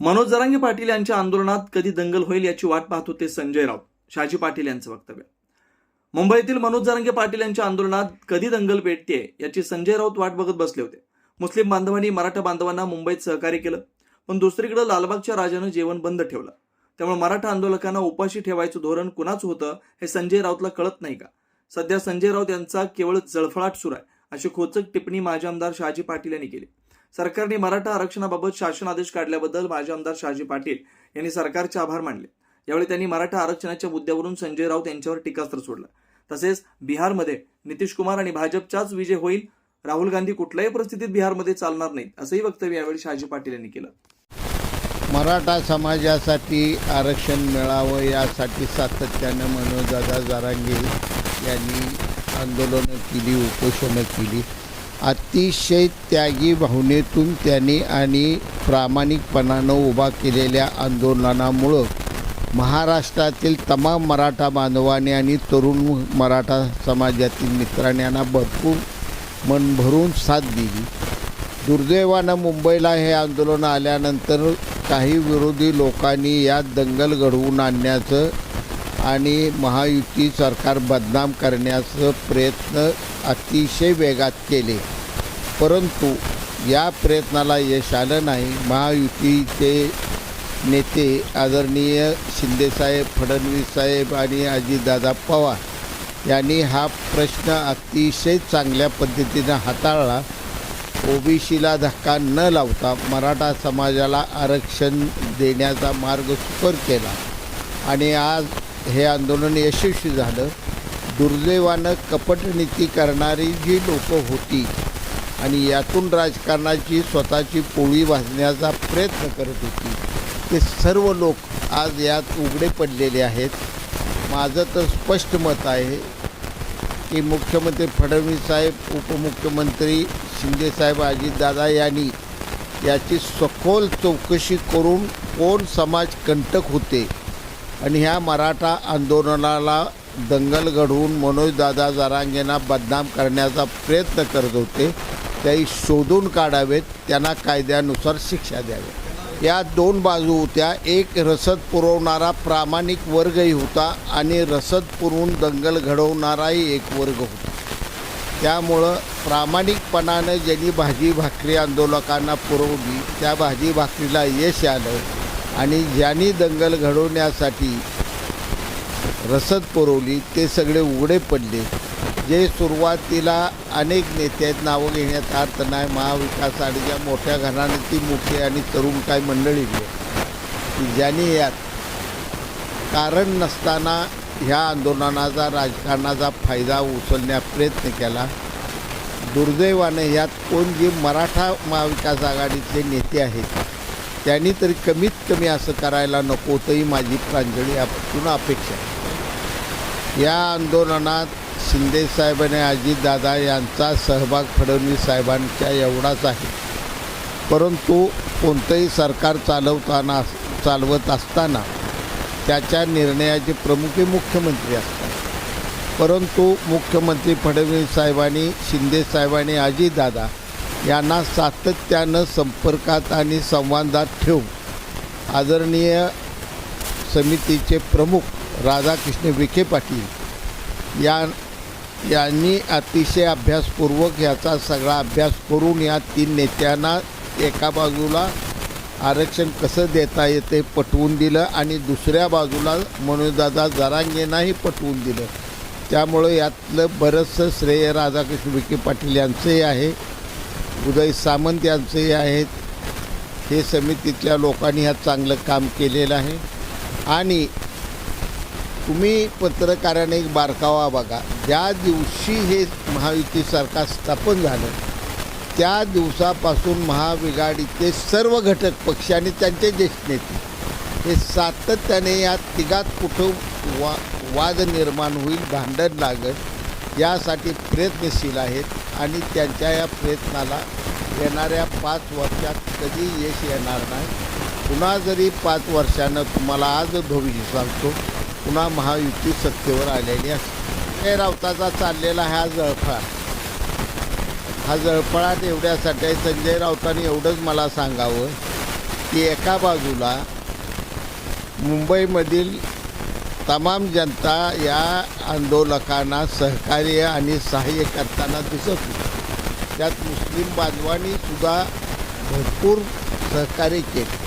मनोज जरांगे पाटील यांच्या आंदोलनात कधी दंगल होईल याची वाट पाहत होते संजय राऊत शहाजी पाटील यांचं वक्तव्य. मुंबईतील मनोज जरांगे पाटील यांच्या आंदोलनात कधी दंगल पेटते याची संजय राऊत वाट बघत बसले होते. मुस्लिम बांधवांनी मराठा बांधवांना मुंबईत सहकार्य केलं पण दुसरीकडे लालबागच्या राजानं जेवण बंद ठेवलं. त्यामुळे मराठा आंदोलकांना उपाशी ठेवायचं धोरण कुणाचं होतं हे संजय राऊतला कळत नाही का? सध्या संजय राऊत यांचा केवळ जळफळाट सुरू आहे अशी खोचक टिप्पणी माजी आमदार शहाजी पाटील यांनी केली. सरकारने मराठा आरक्षणाबाबत शासन आदेश काढल्याबद्दल माजी आमदार शहाजी पाटील यांनी सरकारचे आभार मानले. यावेळी त्यांनी मराठा आरक्षणाच्या मुद्द्यावरून संजय राऊत यांच्यावर टीकास्त्र सोडलं. तसेच बिहारमध्ये नितीश कुमार आणि भाजपचाच विजय होईल राहुल गांधी कुठल्याही परिस्थितीत बिहारमध्ये चालणार नाहीत असंही वक्तव्य यावेळी शहाजी पाटील यांनी केलं. मराठा समाजासाठी आरक्षण मिळावं यासाठी सातत्यानं मनोजदादा जारांगे यांनी आंदोलनं केली उपोषणं केली. अतिशय त्यागी भावनेतून त्यांनी आणि प्रामाणिकपणानं उभा केलेल्या आंदोलनामुळं महाराष्ट्रातील तमाम मराठा बांधवाने आणि तरुण मराठा समाजातील मित्रांनी यांना भरपूर मन भरून साथ दिली. दुर्दैवानं मुंबईला हे आंदोलन आल्यानंतर काही विरोधी लोकांनी यात दंगल घडवून आणण्याचं आणि महायुती सरकार बदनाम करण्याचं प्रयत्न अतिशय वेगात केले. परंतु या प्रयत्नाला यश आलं नाही. महायुतीचे नेते आदरणीय शिंदेसाहेब फडणवीस साहेब आणि अजितदादा पवार यांनी हा प्रश्न अतिशय चांगल्या पद्धतीनं हाताळला. ओबीसीला धक्का न लावता मराठा समाजाला आरक्षण देण्याचा मार्ग सुकर केला. आणि आज हे आंदोलन यशस्वी झालं. दुर्दैवानं कपटनीती करणारी जी लोकं होती आणि यातून राजकारणाची स्वतःची पोळी भाजण्याचा प्रयत्न करत होती ते सर्व लोक आज यात उघडे पडलेले आहेत. माझं तर स्पष्ट मत आहे की मुख्यमंत्री फडणवीस साहेब उपमुख्यमंत्री शिंदेसाहेब अजितदादा यांनी याची सखोल चौकशी करून कोण समाज कंटक होते आणि ह्या मराठा आंदोलनाला दंगल घडवून मनोजदादा जरांगेंना बदनाम करण्याचा प्रयत्न करत होते त्याही शोधून काढावेत त्यांना कायद्यानुसार शिक्षा द्यावी. या दोन बाजू होत्या. एक रसद पुरवणारा प्रामाणिक वर्गही होता आणि रसद पुरवून दंगल घडवणाराही एक वर्ग होता. त्यामुळं प्रामाणिकपणानं ज्यांनी भाजी भाकरी आंदोलकांना पुरवली त्या भाजी भाकरीला यश आलं. आणि ज्यांनी दंगल घडवण्यासाठी रसद पुरवली ते सगळे उघडे पडले. जे सुरुवातीला अनेक नेते आहेत नावं घेण्यात अर्थ नाही. महाविकास आडीच्या मोठ्या घराण्याची मोठी आणि तरुण काय मंडळी की ज्यांनी यात कारण नसताना ह्या आंदोलनाचा राजकारणाचा फायदा उचलण्या प्रयत्न केला. दुर्दैवाने यात कोण जे मराठा महाविकास आघाडीचे नेते आहेत त्यांनी तरी कमीत कमी असं करायला नको तरी माझी प्रांजली पुन्हा अपेक्षा आहे. या आंदोलनात शिंदेसाहेब आणि अजितदादा यांचा सहभाग फडणवीस साहेबांच्या एवढाच आहे. परंतु कोणतंही सरकार चालवताना चालवत असताना त्याच्या निर्णयाचे प्रमुख हे मुख्यमंत्री असतात. परंतु मुख्यमंत्री फडणवीस साहेबांनी शिंदे साहेबांनी अजितदादा यांना सातत्यानं संपर्कात आणि संवादात ठेवून आदरणीय समितीचे प्रमुख राधाकृष्ण विखे पाटील या यांनी अतिशय अभ्यासपूर्वक याचा सगळा अभ्यास करून या तीन नेत्यांना एका बाजूला आरक्षण कसं देता येते पटवून दिलं आणि दुसऱ्या बाजूला मनोजदादा जरांगेंनाही पटवून दिलं. त्यामुळं यातलं बरंचसं श्रेय राधाकृष्ण विखे पाटील यांचंही आहे. उदय सामंत यांचंही आहेत. हे समितीतल्या लोकांनी ह्यात चांगलं काम केलेलं आहे. आणि तुम्ही पत्रकाराने एक बारकावा बघा. ज्या दिवशी हे महायुती सरकार स्थापन झालं त्या दिवसापासून महाविघाडीचे सर्व घटक पक्ष आणि त्यांचे ज्येष्ठ नेते हे सातत्याने या तिघात कुठं वा वाद निर्माण होईल भांडण लागत यासाठी प्रयत्नशील आहेत आणि त्यांच्या या प्रयत्नाला येणाऱ्या पाच वर्षात कधी यश येणार नाही. पुन्हा जरी पाच वर्षानं तुम्हाला आज भविष्य सांगतो पुन्हा महायुती सत्तेवर आलेली असते हे राऊताचा चाललेला हा जळफळा. हा जळफळाट एवढ्यासाठी संजय राऊतांनी एवढंच मला सांगावं की एका बाजूला मुंबईमधील तमाम जनता या आंदोलकांना सहकार्य आणि सहाय्य करताना दिसत होती. त्यात मुस्लिम बांधवांनी सुद्धा भरपूर सहकार्य केले.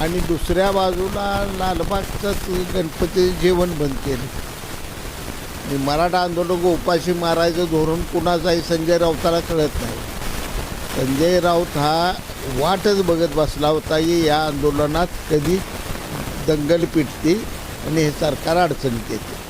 आणि दुसऱ्या बाजूला लालबागचंच गणपती जेवण बंद केलं. आणि मराठा आंदोलक उपाशी मारायचं धोरण कुणाचं आहे संजय राऊताला कळत नाही. संजय राऊत हा वाटच बघत बसला होता की या आंदोलनात कधी दंगल पिटते आणि हे सरकार अडचणीत येते.